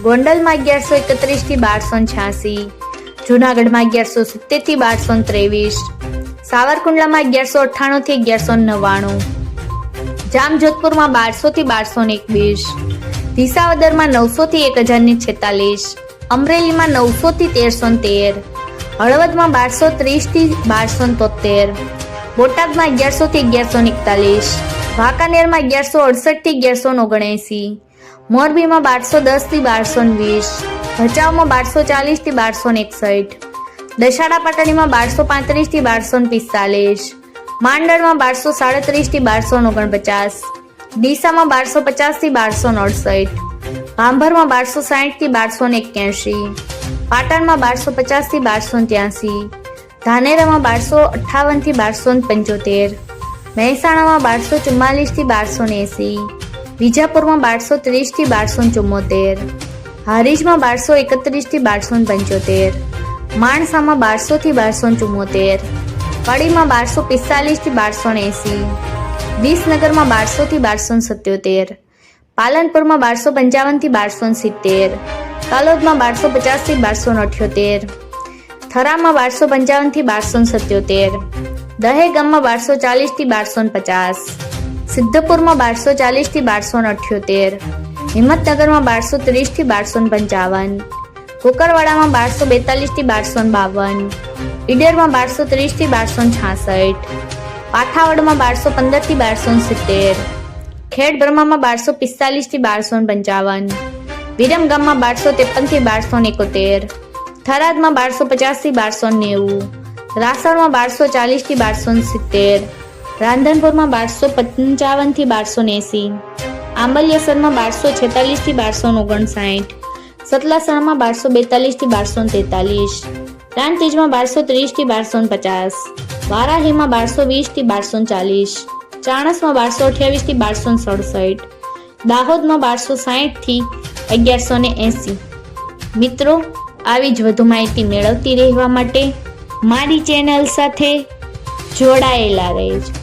ગોંડલમાં અગિયારસો એકત્રીસથી બારસો છ્યાસી, જુનાગઢમાં અગિયારસો સિત્તેરથી બારસો ત્રેવીસ, સાવરકુંડલામાં અગિયારસો અઠ્ઠાણું થી અગિયારસો નવ્વાણું, જામજોધપુરમાં બારસો થી બારસો એકવીસ, વિસાવદરમાં નવસો થી એક હજાર ને છેતાલીસ, અમરેલીમાં નવસો થી તેરસો તેર, હળવદમાં બારસો ત્રીસથી બારસો તોતેર, બોટાદમાં અગિયારસો થી અગિયારસો એકતાલીસ, વાંકાનેરમાં અગિયારસો અડસઠથી અગિયારસો ઓગણએંસી મોરબીમાં બારસો દસથી બારસો વીસ, ભચાઉમાં બારસો ચાલીસથી બારસો એકસઠ દશાડા પાટણીમાં બારસો પાંત્રીસથી બારસો પિસ્તાલીસ, માંડળમાં બારસો સાડત્રીસથી બારસો ઓગણપચાસ, ડીસામાં બારસો પચાસથી બારસો અડસઠ ભાંભરમાં બારસો સાઠથી બારસો એક્યાસી પાટણમાં બારસો પચાસથી બારસો ત્યાસી, ધાનેરામાં બારસો અઠ્ઠાવનથી બારસો પંચોતેર, મહેસાણામાં બારસો ચુમ્માલીસથી બારસો એંસી વિજાપુરમાં બારસો ત્રીસથી બારસો ચુમ્મોતેર હારીજમાં બારસો એકત્રીસથી બારસો પંચોતેર, માણસામાં બારસો થી બારસો ચુમ્મોતેર કડીમાં બારસો પિસ્તાલીસથી બારસો એંસી, વિસનગરમાં બારસો થી બારસો સત્યોતેર, પાલનપુરમાં બારસો પંચાવનથી બારસો સિત્તેર કાલોદમાં બારસો પચાસથી બારસો અઠ્યોતેર, થરામાં બારસો પંચાવનથી બારસો સત્યોતેર, દહેગામમાં બારસો ચાલીસથી બારસો પચાસ સિદ્ધપુરમાં બારસો ચાલીસથી બારસો અઠ્યોતેર, હિંમતનગરમાં બારસો ત્રીસથી બારસો પંચાવન કોકરવાડામાં બારસો બેતાલીસથી બારસો બાવન, ઈડરમાં બારસો ત્રીસથી બારસો છાસઠ પાથાવડમાં બારસો પંદરથી બારસો સિત્તેર ખેડ બ્રહ્મામાં બારસો પિસ્તાલીસથી બારસો પંચાવન, વિરમગામમાં બારસો ત્રેપનથી બારસો એકોતેર, થરાદમાં બારસો પચાસથી બારસો નેવું, રાસણમાં બારસો ચાલીસથી બારસો સિત્તેર રાંધનપુરમાં બારસો પંચાવનથી બારસો એંસી આંબલિયાસરમાં બારસો છેતાલીસથી બારસો ઓગણસાઠ. સતલાસણમાં બારસો બેતાલીસથી બારસો તેતાલીસ. રાણતીજમાં બારસો ત્રીસથી બારસો પચાસ. વારાહીમાં બારસો વીસથી બારસો ચાલીસ. ચાણસમાં બારસો અઠ્યાવીસથી બારસો સડસઠ. દાહોદમાં બારસો સાહીઠથી અગિયારસો ને એંસી. મિત્રો, આવી જ વધુ માહિતી મેળવતી રહેવા માટે મારી ચેનલ સાથે જોડાયેલા રહેજો.